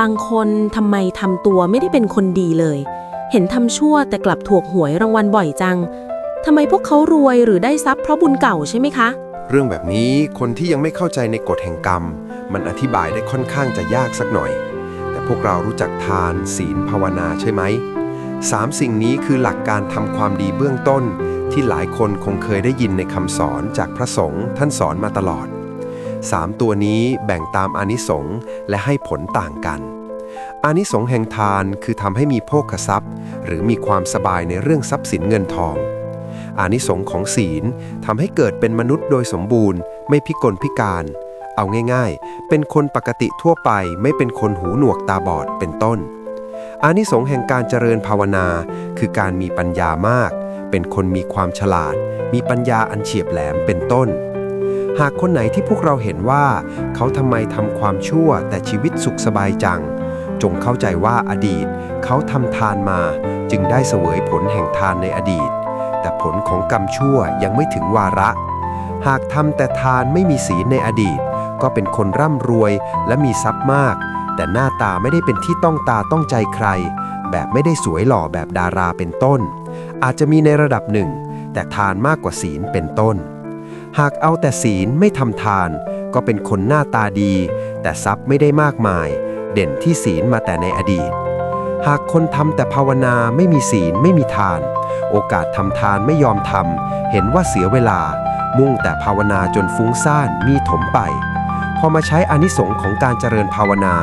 บางคนทำไมทำตัวไม่ได้เป็นคนดีเลย เห็นทำชั่วแต่กลับถูกหวยรางวัลบ่อยจังทำไมพวกเขารวยหรือได้ทรัพย์เพราะบุญเก่าใช่ไหมคะ เรื่องแบบนี้คนที่ยังไม่เข้าใจในกฎแห่งกรรม มันอธิบายได้ค่อนข้างจะยากสักหน่อย แต่พวกเรารู้จักทาน ศีลภาวนาใช่ไหมสามสิ่งนี้คือหลักการทำความดีเบื้องต้น ที่หลายคนคงเคยได้ยินในคำสอนจากพระสงฆ์ท่านสอนมาตลอด สามตัวนี้แบ่งตามอานิสงส์และให้ผลต่างกัน อานิสงส์แห่งทานคือทำให้มีโภคทรัพย์ หรือมีความสบายในเรื่องทรัพย์สินเงินทอง อานิสงส์ของศีลทำให้เกิดเป็นมนุษย์โดยสมบูรณ์ ไม่พิกลพิการ เอาง่ายๆ เป็นคนปกติทั่วไปไม่เป็นคนหูหนวกตาบอดเป็นต้น อานิสงส์แห่งการเจริญภาวนา คือการมีปัญญามาก เป็นคนมีความฉลาด มีปัญญาอันเฉียบแหลมเป็นต้น หากคนไหนที่พวกเราเห็นว่า เขาทำไมทำความชั่วแต่ชีวิตสุขสบายจัง จงเข้าใจว่าอดีต เขาทำทานมา จึงได้เสวยผลแห่งทานในอดีต แต่ผลของกรรมชั่วยังไม่ถึงวาระ หากทำแต่ทานไม่มีศีลในอดีต ก็เป็นคนร่ำรวยและมีทรัพย์มาก แต่หน้าตาไม่ได้เป็นที่ต้องตาต้องใจใคร แบบไม่ได้สวยหล่อแบบดาราเป็นต้น อาจจะมีในระดับหนึ่ง แต่ทานมากกว่าศีลเป็นต้น หากเอาแต่ศีลไม่ทำทาน ก็เป็นคนหน้าตาดี แต่ทรัพย์ไม่ได้มากมาย เด่นที่ศีลมาแต่ในอดีต หากคนทำแต่ภาวนาไม่มีศีลไม่มีทาน โอกาสทำทานไม่ยอมทำเห็นว่าเสียเวลา มุ่งแต่ภาวนาจนฟุ้งซ่านมีถมไป พอมาใช้อนิสงส์ของการเจริญภาวนา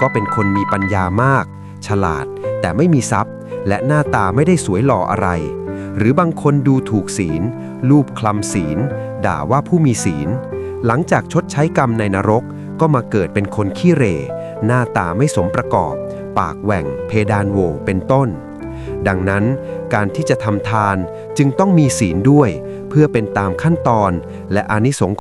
ก็เป็นคนมีปัญญามาก ฉลาด แต่ไม่มีทรัพย์ และหน้าตาไม่ได้สวยหล่ออะไร หรือบางคนดูถูกศีล รูปคลำศีล ด่าว่าผู้มีศีล หลังจากชดใช้กรรมในนรกก็มาเกิดเป็นคนขี้เร่หน้าตาไม่สมประกอบ ปากแหว่ง เพดานโหวเป็นต้น ดังนั้นการที่จะทำทานจึงต้องมีศีลด้วย เพื่อเป็นตามขั้นตอนและอานิสงส์